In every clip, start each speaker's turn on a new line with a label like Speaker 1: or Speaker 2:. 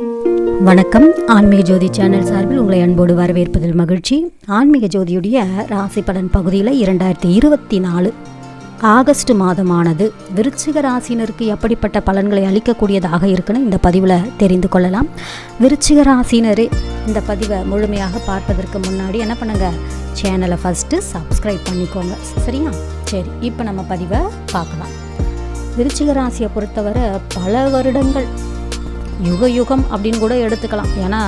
Speaker 1: வணக்கம். ஆன்மீக ஜோதி சேனல் சார்பில் உங்களை அன்போடு வரவேற்பதில் மகிழ்ச்சி. ஆன்மீக ஜோதியுடைய ராசி பலன் பகுதியில் இரண்டாயிரத்தி இருபத்தி நாலு ஆகஸ்ட் மாதமானது. விருச்சிக ராசினருக்கு எப்படிப்பட்ட பலன்களை அளிக்கக்கூடியதாக இருக்குன்னு இந்த பதிவில் தெரிந்து கொள்ளலாம். விருச்சிக ராசினரே இந்த பதிவை முழுமையாக பார்ப்பதற்கு முன்னாடி என்ன பண்ணுங்கள் சேனலை ஃபஸ்ட்டு சப்ஸ்கிரைப் பண்ணிக்கோங்க. சரியா? சரி இப்போ நம்ம பதிவை பார்க்கலாம். விருச்சிக ராசியை பொறுத்தவரை பல வருடங்கள் யுக யுகம் அப்படின்னு கூட எடுத்துக்கலாம். ஏன்னா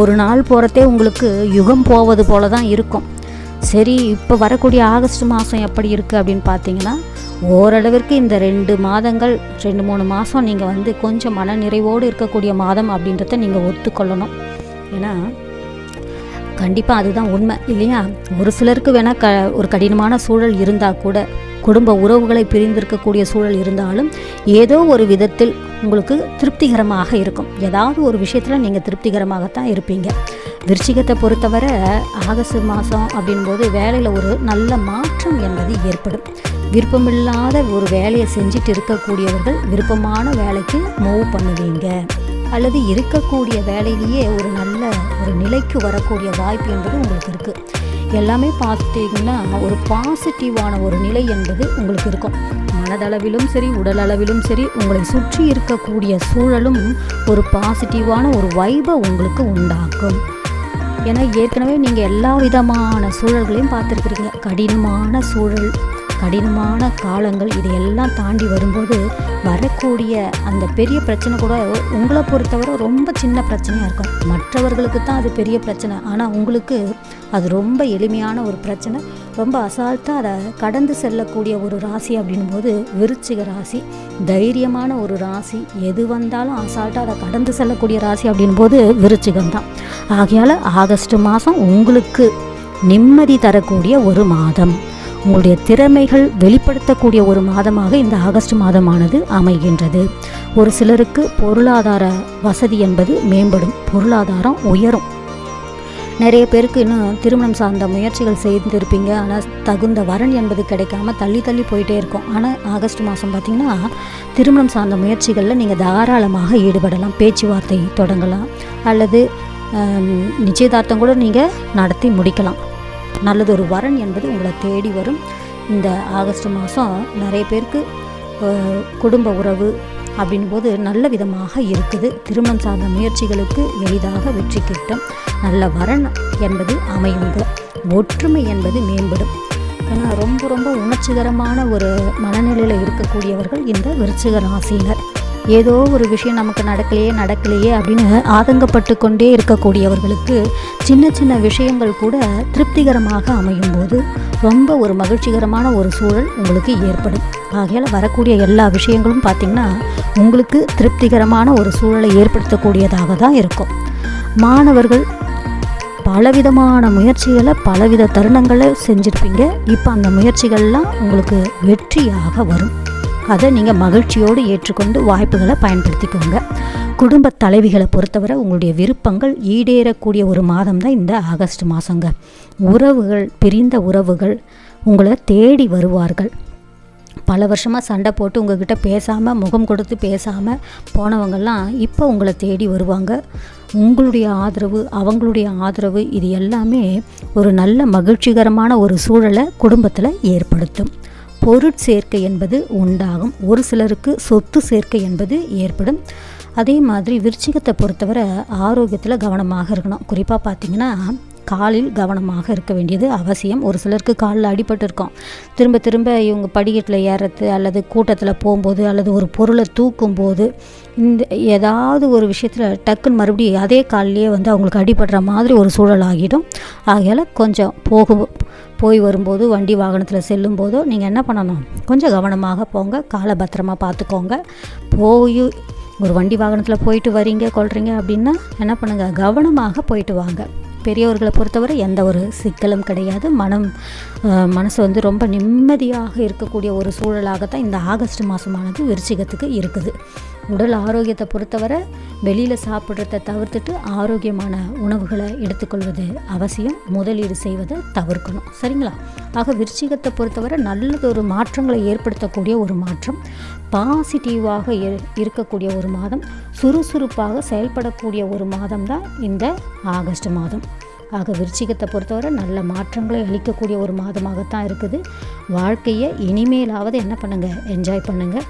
Speaker 1: ஒரு நாள் போகிறதே உங்களுக்கு யுகம் போவது போல தான் இருக்கும். சரி இப்போ வரக்கூடிய ஆகஸ்ட் மாதம் எப்படி இருக்குது அப்படின்னு பார்த்தீங்கன்னா ஓரளவிற்கு இந்த ரெண்டு மாதங்கள் ரெண்டு மூணு மாதம் நீங்கள் வந்து கொஞ்சம் மன நிறைவோடு இருக்கக்கூடிய மாதம் அப்படின்றத நீங்கள் ஒத்துக்கொள்ளணும். ஏன்னா கண்டிப்பாக அதுதான் உண்மை இல்லையா? ஒரு சிலருக்கு வேணால் க ஒரு கடினமான சூழல் இருந்தால் கூட குடும்ப உறவுகளை பிரிந்திருக்கக்கூடிய சூழல் இருந்தாலும் ஏதோ ஒரு விதத்தில் உங்களுக்கு திருப்திகரமாக இருக்கும். ஏதாவது ஒரு விஷயத்தில் நீங்கள் திருப்திகரமாகத்தான் இருப்பீங்க. விருச்சிகத்தை பொறுத்தவரை ஆகஸ்ட் மாதம் அப்படின்போது வேலையில் ஒரு நல்ல மாற்றம் என்பது ஏற்படும். விருப்பமில்லாத ஒரு வேலையை செஞ்சுட்டு இருக்கக்கூடியவர்கள் விருப்பமான வேலைக்கு மூவ் பண்ணுவீங்க. அல்லது இருக்கக்கூடிய வேலையிலேயே ஒரு நல்ல ஒரு நிலைக்கு வரக்கூடிய வாய்ப்பு என்பது உங்களுக்கு இருக்குது எல்லாமே பார்த்துட்டிங்கன்னா ஒரு பாசிட்டிவான ஒரு நிலை என்பது உங்களுக்கு இருக்கும். மனதளவிலும் சரி உடல் அளவிலும் சரி உங்களை சுற்றி இருக்கக்கூடிய சூழலும் ஒரு பாசிட்டிவான ஒரு வைபை உங்களுக்கு உண்டாக்கும். ஏன்னா ஏற்கனவே நீங்கள் எல்லா விதமான சூழல்களையும் பார்த்துருக்குறீங்க. கடினமான சூழல் கடினமான காலங்கள் இதையெல்லாம் தாண்டி வரும்போது வரக்கூடிய அந்த பெரிய பிரச்சனை கூட உங்களை பொறுத்தவரை ரொம்ப சின்ன பிரச்சனையாக இருக்கும். மற்றவர்களுக்கு தான் அது பெரிய பிரச்சனை. ஆனால் உங்களுக்கு அது ரொம்ப எளிமையான ஒரு பிரச்சனை. ரொம்ப அசால்ட்டாக அதை கடந்து செல்லக்கூடிய ஒரு ராசி அப்படின்போது விருச்சிக ராசி. தைரியமான ஒரு ராசி. எது வந்தாலும் அசால்ட்டாக அதை கடந்து செல்லக்கூடிய ராசி அப்படின்போது விருச்சிகம் தான். ஆகையால் ஆகஸ்ட் மாதம் உங்களுக்கு நிம்மதி தரக்கூடிய ஒரு மாதம். உங்களுடைய திறமைகள் வெளிப்படுத்தக்கூடிய ஒரு மாதமாக இந்த ஆகஸ்ட் மாதமானது அமைகின்றது. ஒரு சிலருக்கு பொருளாதார வசதி என்பது மேம்படும். பொருளாதாரம் உயரும். நிறைய பேருக்கு இன்னும் திருமணம் சார்ந்த முயற்சிகள் செய்திருப்பீங்க. ஆனால் தகுந்த வரன் என்பது கிடைக்காம தள்ளி தள்ளி போயிட்டே இருக்கும். ஆனால் ஆகஸ்ட் மாதம் பார்த்திங்கன்னா திருமணம் சார்ந்த முயற்சிகளில் நீங்கள் தாராளமாக ஈடுபடலாம். பேச்சுவார்த்தை தொடங்கலாம். அல்லது நிச்சயதார்த்தம் கூட நீங்கள் நடத்தி முடிக்கலாம். நல்லது ஒரு வரன் என்பது உங்களை தேடி வரும். இந்த ஆகஸ்ட் மாதம் நிறைய பேருக்கு குடும்ப உறவு அப்படின்போது நல்ல விதமாக இருக்குது. திருமணம் சார்ந்த முயற்சிகளுக்கு எளிதாக வெற்றி கிட்டும். நல்ல வரன் என்பது அமையுங்க ஒற்றுமை என்பது மேம்படும். ஏன்னா ரொம்ப ரொம்ப உணர்ச்சிகரமான ஒரு மனநிலையில் இருக்கக்கூடியவர்கள் இந்த விருச்சிக ராசினர் ஏதோ ஒரு விஷயம் நமக்கு நடக்கலையே நடக்கலையே அப்படின்னு ஆதங்கப்பட்டு கொண்டே இருக்கக்கூடியவர்களுக்கு சின்ன சின்ன விஷயங்கள் கூட திருப்திகரமாக அமையும் போது ரொம்ப ஒரு மகிழ்ச்சிகரமான ஒரு சூழல் உங்களுக்கு ஏற்படும். ஆகையால் வரக்கூடிய எல்லா விஷயங்களும் பார்த்திங்கன்னா உங்களுக்கு திருப்திகரமான ஒரு சூழலை ஏற்படுத்தக்கூடியதாக தான் இருக்கும். மாணவர்கள் பலவிதமான முயற்சிகளை பலவித தருணங்களை செஞ்சுருப்பீங்க. இப்போ அந்த முயற்சிகள்லாம் உங்களுக்கு வெற்றியாக வரும். அதை நீங்கள் மகிழ்ச்சியோடு ஏற்றுக்கொண்டு வாய்ப்புகளை பயன்படுத்திக்கோங்க. குடும்ப தலைவிகளை பொறுத்தவரை உங்களுடைய விருப்பங்கள் ஈடேறக்கூடிய ஒரு மாதம் தான் இந்த ஆகஸ்ட் மாதங்க உறவுகள் பிரிந்த உறவுகள் உங்களை தேடி வருவார்கள். பல வருஷமாக சண்டை போட்டு உங்ககிட்ட பேசாமல் முகம் கொடுத்து பேசாமல் போனவங்கெல்லாம் இப்போ உங்களை தேடி வருவாங்க. உங்களுடைய ஆதரவு அவங்களுடைய ஆதரவு இது எல்லாமே ஒரு நல்ல மகிழ்ச்சிகரமான ஒரு சூழலை குடும்பத்தில் ஏற்படுத்தும். பொருட்சேர்க்கை என்பது உண்டாகும். ஒரு சிலருக்கு சொத்து சேர்க்கை என்பது ஏற்படும். அதே மாதிரி விருச்சிகத்தை பொறுத்தவரை ஆரோக்கியத்தில் கவனமாக இருக்கணும். குறிப்பாக பார்த்திங்கன்னா காலில் கவனமாக இருக்க வேண்டியது அவசியம். ஒரு சிலருக்கு காலில் அடிபட்டு இருக்கும் திரும்ப திரும்ப இவங்க படிக்கட்டில் ஏறுறது அல்லது கூட்டத்தில் போகும்போது அல்லது ஒரு பொருளை தூக்கும்போது இந்த ஏதாவது ஒரு விஷயத்தில் டக்குன்னு மறுபடியும் அதே காலிலேயே வந்து அவங்களுக்கு அடிபடுற மாதிரி ஒரு சூழல் ஆகிடும். ஆகையால் கொஞ்சம் போகும் போய் வரும்போது வண்டி வாகனத்தில் செல்லும் போதோ நீங்கள் என்ன பண்ணணும்? கொஞ்சம் கவனமாக போங்க. காலை பத்திரமா பார்த்துக்கோங்க. போய் ஒரு வண்டி வாகனத்தில் போயிட்டு வரீங்க கொள்றீங்க அப்படின்னா என்ன பண்ணுங்கள் கவனமாக போயிட்டு வாங்க. பெரியவர்களை பொறுத்தவரை எந்த ஒரு சிக்கலும் கிடையாது. மனம் மனசு வந்து ரொம்ப நிம்மதியாக இருக்கக்கூடிய ஒரு சூழலாகத்தான் இந்த ஆகஸ்ட் மாதமானது விருச்சிகத்துக்கு இருக்குது. உடல் ஆரோக்கியத்தை பொறுத்தவரை வெளியில் சாப்பிட்றத தவிர்த்துட்டு ஆரோக்கியமான உணவுகளை எடுத்துக்கொள்வது அவசியம். முதலீடு செய்வதை தவிர்க்கணும். சரிங்களா? ஆக விருச்சிகத்தை பொறுத்தவரை நல்லதொரு மாற்றங்களை ஏற்படுத்தக்கூடிய ஒரு மாற்றம் பாசிட்டிவாக இரு- இருக்கக்கூடிய ஒரு மாதம் சுறுசுறுப்பாக செயல்படக்கூடிய ஒரு மாதம் தான் இந்த ஆகஸ்ட் மாதம். ஆக விருச்சிகத்தை பொறுத்தவரை நல்ல மாற்றங்களை அளிக்கக்கூடிய ஒரு மாதமாகத்தான் இருக்குது. வாழ்க்கையை இனிமேலாவது என்ன பண்ணுங்கள் என்ஜாய் பண்ணுங்கள்